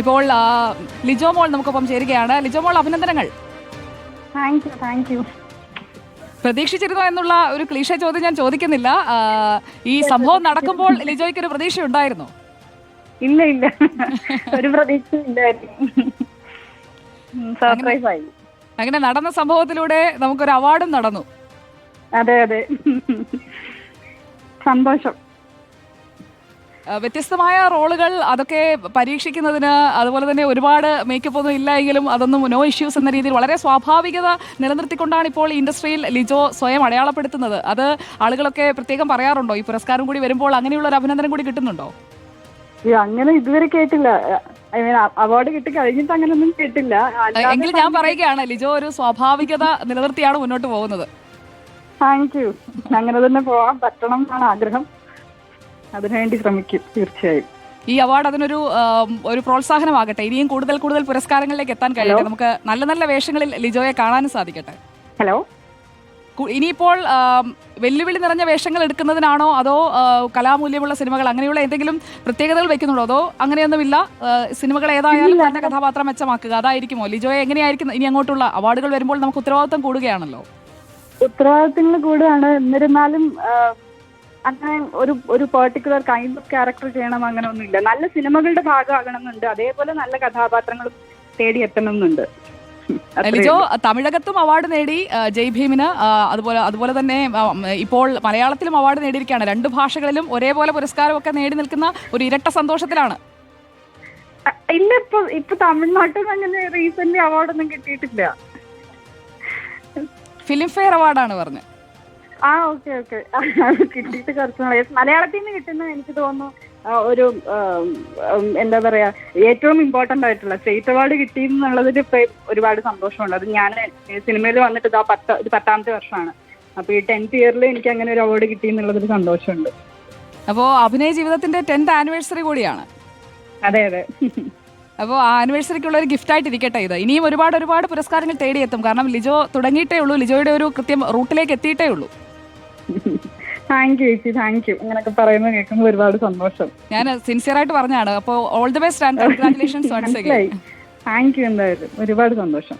ഇപ്പോൾ ലിജോ മോൾ നമുക്കൊപ്പം ചേരുകയാണ്. ലിജോ മോൾ അഭിനന്ദനങ്ങൾ. താങ്ക് യു താങ്ക് യു പ്രതീക്ഷിച്ചിരുന്നോ എന്നുള്ള ഒരു ക്ലീശ ചോദ്യം ഞാൻ ചോദിക്കുന്നില്ല. ഈ സംഭവം നടക്കുമ്പോൾ ലിജോയ്ക്ക് ഒരു പ്രതീക്ഷ ഉണ്ടായിരുന്നോ ഇല്ല ഇല്ല. ഒരു പ്രതീക്ഷ അങ്ങനെ നടന്ന സംഭവത്തിലൂടെ നമുക്കൊരു അവാർഡും നടന്നു. അതെ അതെ. സന്തോഷം. വ്യത്യസ്തമായ റോളുകൾ അതൊക്കെ പരീക്ഷിക്കുന്നതിന് അതുപോലെ തന്നെ ഒരുപാട് മേക്കപ്പ് ഒന്നും ഇല്ല എങ്കിലും അതൊന്നും നോ ഇഷ്യൂസ് എന്ന രീതിയിൽ വളരെ സ്വാഭാവികത നിലനിർത്തിക്കൊണ്ടാണ് ഇപ്പോൾ ഇൻഡസ്ട്രിയിൽ ലിജോ സ്വയം അടയാളപ്പെടുത്തുന്നത്. അത് ആളുകളൊക്കെ പ്രത്യേകം പറയാറുണ്ടോ? ഈ പുരസ്കാരം കൂടി വരുമ്പോൾ അങ്ങനെയുള്ള ഒരു അഭിനന്ദനം കൂടി കിട്ടുന്നുണ്ടോ? അങ്ങനെ ഇതുവരെ കേട്ടില്ല. ഐ മീൻ അവാർഡ് കിട്ടി കഴിഞ്ഞിട്ട് അങ്ങനെ ഒന്നും കേട്ടില്ല എങ്കിൽ ഞാൻ പറയുകയാണ് ലിജോ ഒരു സ്വാഭാവികത നിലനിർത്തിയാണ് മുന്നോട്ട് പോകുന്നത്. താങ്ക് യു അങ്ങനെ തന്നെ പോവാൻ പറ്റണം എന്നാണ് ആഗ്രഹം. അതിനുവേണ്ടി ശ്രമിക്കും തീർച്ചയായും. ഈ അവാർഡ് അതിനൊരു ഒരു പ്രോത്സാഹനമാകട്ടെ. ഇനിയും കൂടുതൽ കൂടുതൽ പുരസ്കാരങ്ങളിലേക്ക് എത്താൻ കഴിയട്ടെ. നമുക്ക് നല്ല നല്ല വേഷങ്ങളിൽ ലിജോയെ കാണാനും സാധിക്കട്ടെ. ഹലോ? ഇനിയിപ്പോൾ വെല്ലുവിളി നിറഞ്ഞ വേഷങ്ങൾ എടുക്കുന്നതിനാണോ? അതോ കലാമൂല്യമുള്ള സിനിമകൾ അങ്ങനെയുള്ള എന്തെങ്കിലും പ്രത്യേകതകൾ വെക്കുന്നുണ്ടോ അതോ അങ്ങനെയൊന്നുമില്ല സിനിമകൾ ഏതായാലും തന്നെ കഥാപാത്രം മെച്ചമാക്കുക. അതായിരിക്കുമോ? ലിജോയെ എങ്ങനെയായിരിക്കും? ഇനി അങ്ങോട്ടുള്ള അവാർഡുകൾ വരുമ്പോൾ നമുക്ക് ഉത്തരവാദിത്വം കൂടുകയാണല്ലോ. ഉത്തരവാദിത്തങ്ങൾ കൂടുകയാണ്. എന്നിരുന്നാലും അങ്ങനെ ഒരു ഒരു പെർട്ടിക്കുലർ കൈൻഡ് ഓഫ് ക്യാരക്ടർ ചെയ്യണം അങ്ങനെ ഒന്നുമില്ല നല്ല സിനിമകളുടെ ഭാഗമാകണമെന്നുണ്ട്. അതേപോലെ നല്ല കഥാപാത്രങ്ങളും തേടി എത്തണമെന്നുണ്ട്. അത്രയേ ലിജോ. തമിഴകത്തും അവാർഡ് നേടി ജയ് ഭീമിന് അതുപോലെ അതുപോലെ തന്നെ ഇപ്പോൾ മലയാളത്തിലും അവാർഡ് നേടിയിരിക്കുകയാണ്. രണ്ട് ഭാഷകളിലും ഒരേപോലെ പുരസ്കാരമൊക്കെ നേടി നിൽക്കുന്ന ഒരു ഇരട്ട സന്തോഷത്തിലാണ്. ഇല്ല ഇപ്പൊ ഇപ്പൊ തമിഴ്നാട്ടിൽ നിന്ന് അങ്ങനെ റീസെന്റ് അവാർഡൊന്നും കിട്ടിയിട്ടില്ല. ഫിലിം ഫെയർ അവാർഡാണ് പറഞ്ഞത് ആ ഓക്കെ ഓക്കെ. കിട്ടിയിട്ട് കുറച്ച് നാളായി മലയാളത്തിൽ നിന്ന് കിട്ടുന്ന എനിക്ക് തോന്നുന്നു ഒരു എന്താ പറയാ ഏറ്റവും ഇമ്പോർട്ടന്റ് ആയിട്ടുള്ള സ്റ്റേറ്റ് അവാർഡ് കിട്ടി എന്നുള്ളതിൽ ഇപ്പൊ ഒരുപാട് സന്തോഷമുണ്ട്. അത് ഞാൻ സിനിമയിൽ വന്നിട്ട് ഇതാ പത്ത് ഇത് പത്താമത്തെ വർഷമാണ്. അപ്പൊ ഈ ടെൻത്ത് ഇയറിൽ എനിക്ക് അങ്ങനെ ഒരു അവാർഡ് കിട്ടി എന്നുള്ളതിൽ സന്തോഷമുണ്ട്. അപ്പോൾ അഭിനയ ജീവിതത്തിന്റെ ടെൻത്ത് ആനിവേഴ്സറി കൂടിയാണ്. അതെ അതെ. അപ്പോൾ ആ ആനിവേഴ്സറിക്കുള്ള ഒരു ഗിഫ്റ്റ് ആയിട്ട് ഇരിക്കട്ടെ ഇത്. ഇനിയും ഒരുപാട് ഒരുപാട് പുരസ്കാരങ്ങൾ തേടിയെത്തും. കാരണം ലിജോ തുടങ്ങിയിട്ടേ ഉള്ളൂ. ലിജോയുടെ ഒരു കൃത്യം റൂട്ടിലേക്ക് എത്തിയിട്ടേ ഉള്ളൂ. താങ്ക് യു ചേച്ചി. താങ്ക് യു ഇങ്ങനെയൊക്കെ പറയുന്നത് കേൾക്കുമ്പോൾ ഒരുപാട് സന്തോഷം. ഞാൻ സിൻസിയർ ആയിട്ട് പറഞ്ഞാണ് അപ്പോൾ all the best and congratulations thank you എന്തായാലും. ഒരുപാട് സന്തോഷം.